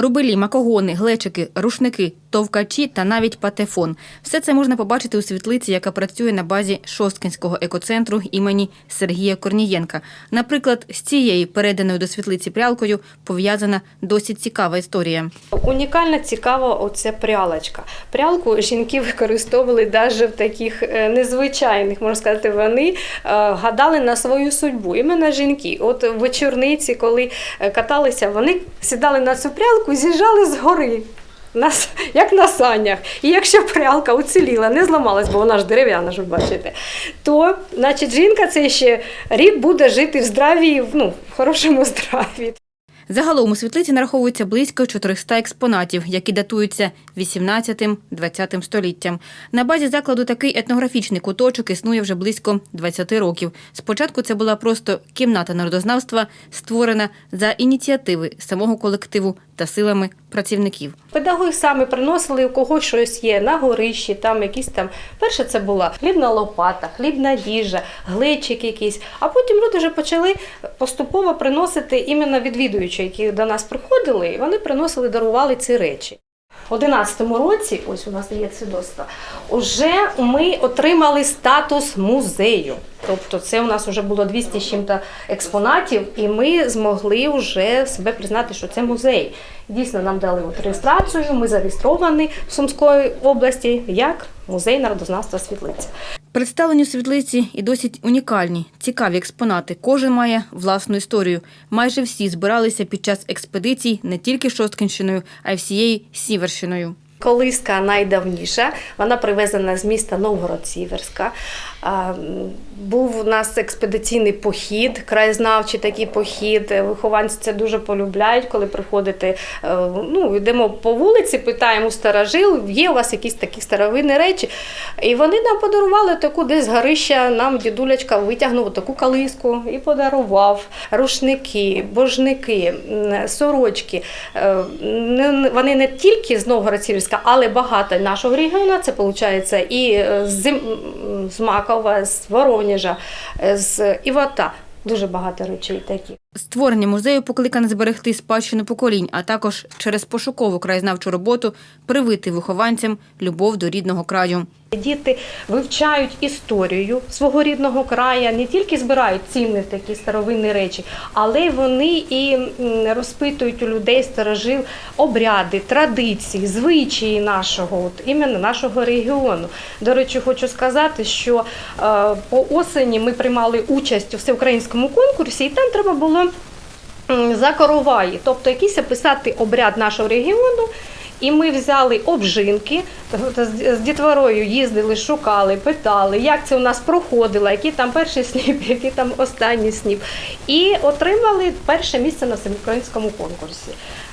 Рубелі, макогони, глечики, рушники, товкачі та навіть патефон. Все це можна побачити у світлиці, яка працює на базі Шосткинського екоцентру імені Сергія Корнієнка. Наприклад, з цією переданою до світлиці прялкою пов'язана досить цікава історія. Унікальна, цікава оця прялочка. Прялку жінки використовували навіть в таких е, незвичайних, можна сказати, вони е, гадали на свою судьбу. Іменно жінки. От вечорниці, коли е, каталися, вони сідали на цю прялку з'їжджали з гори. На, як на санях. І якщо прялка уціліла, не зламалась, бо вона ж дерев'яна, ж бачите, то значить жінка цей ще рік буде жити в здраві, ну, в хорошому здраві. Загалом у світлиці нараховується близько 400 експонатів, які датуються 18-20 століттям. На базі закладу такий етнографічний куточок існує вже близько 20 років. Спочатку це була просто кімната народознавства, створена за ініціативи самого колективу та силами працівників. Педагоги самі приносили, у когось щось є на горищі, там якісь там. Перше це була хлібна лопата, хлібна діжа, глечик якийсь. А потім люди вже почали поступово приносити іменно відвідуючі, які до нас приходили, і вони приносили, дарували ці речі. У 11-му році, ось у нас є свідоцтво, вже ми отримали статус музею. Тобто це у нас вже було 200 з чим-то експонатів, і ми змогли вже себе признати, що це музей. Дійсно, нам дали от реєстрацію, ми зареєстровані в Сумської області як музей народознавства світлиця. Представлені у світлиці і досить унікальні, цікаві експонати. Кожен має власну історію. Майже всі збиралися під час експедицій не тільки Шосткинщиною, а й всією Сіверщиною. Колиска найдавніша, вона привезена з міста Новгород-Сіверська. Був у нас експедиційний похід, краєзнавчий такий похід. Вихованці це дуже полюбляють, коли приходите. е, Ну, йдемо по вулиці, питаємо старожил, є у вас якісь такі старовинні речі. І вони нам подарували таку десь горища, нам дідулечка витягнув таку калиску і подарував рушники, божники, сорочки. Е, Вони не тільки з Новгород-Сіверська, але багато нашого регіону. Це виходить і е, з, Зим- м, з Воронежа, е, з Івата. Дуже багато речей такі. Створення музею покликане зберегти спадщину поколінь, а також через пошукову краєзнавчу роботу привити вихованцям любов до рідного краю. Діти вивчають історію свого рідного краю, не тільки збирають цінні такі старовинні речі, але вони і розпитують у людей старожил обряди, традиції, звичаї нашого, от іменно нашого регіону. До речі, хочу сказати, що е, по осені ми приймали участь у всеукраїнському конкурсі, і там треба було за короваї, тобто якийсь описати обряд нашого регіону. І ми взяли обжинки, з дітворою їздили, шукали, питали, як це у нас проходило, який там перший сніп, який там останній сніп. І отримали перше місце на всеукраїнському конкурсі.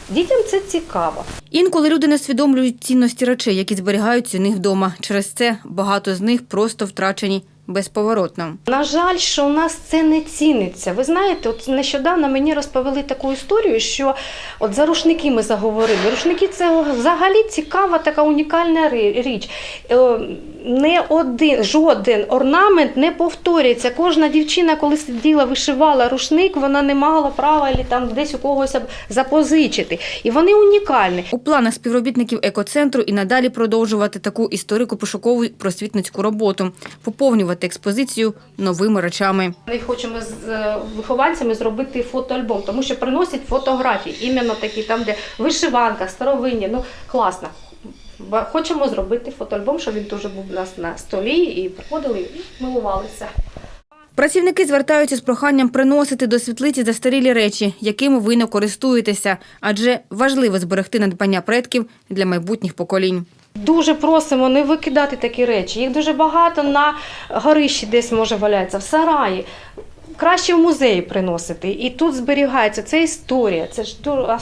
Дітям це цікаво. Інколи люди не усвідомлюють цінності речей, які зберігаються у них вдома. Через це багато з них просто втрачені безповоротно. На жаль, що у нас це не ціниться. Ви знаєте, от нещодавно мені розповіли таку історію, що от за рушники ми заговорили. Рушники це взагалі цікава така унікальна річ. Не один, жоден орнамент не повторюється. Кожна дівчина, коли сиділа, вишивала рушник, вона не мала права там десь у когось запозичити. І вони унікальні. У планах співробітників екоцентру і надалі продовжувати таку історико-пошукову просвітницьку роботу, поповнювати експозицію новими речами. Ми хочемо з е, вихованцями зробити фотоальбом, тому що приносять фотографії, іменно такі, там, де вишиванка, старовинні. Ну класно. Хочемо зробити фотоальбом, щоб він дуже був у нас на столі і приходили і милувалися. Працівники звертаються з проханням приносити до світлиці застарілі речі, якими ви не користуєтеся, адже важливо зберегти надбання предків для майбутніх поколінь. Дуже просимо не викидати такі речі. Їх дуже багато на горищі десь може валяється, в сараї. Краще в музеї приносити. І тут зберігається це історія. Це ж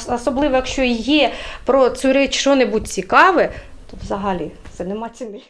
особливо, якщо є про цю реч що-небудь цікаве, то взагалі це нема ціни.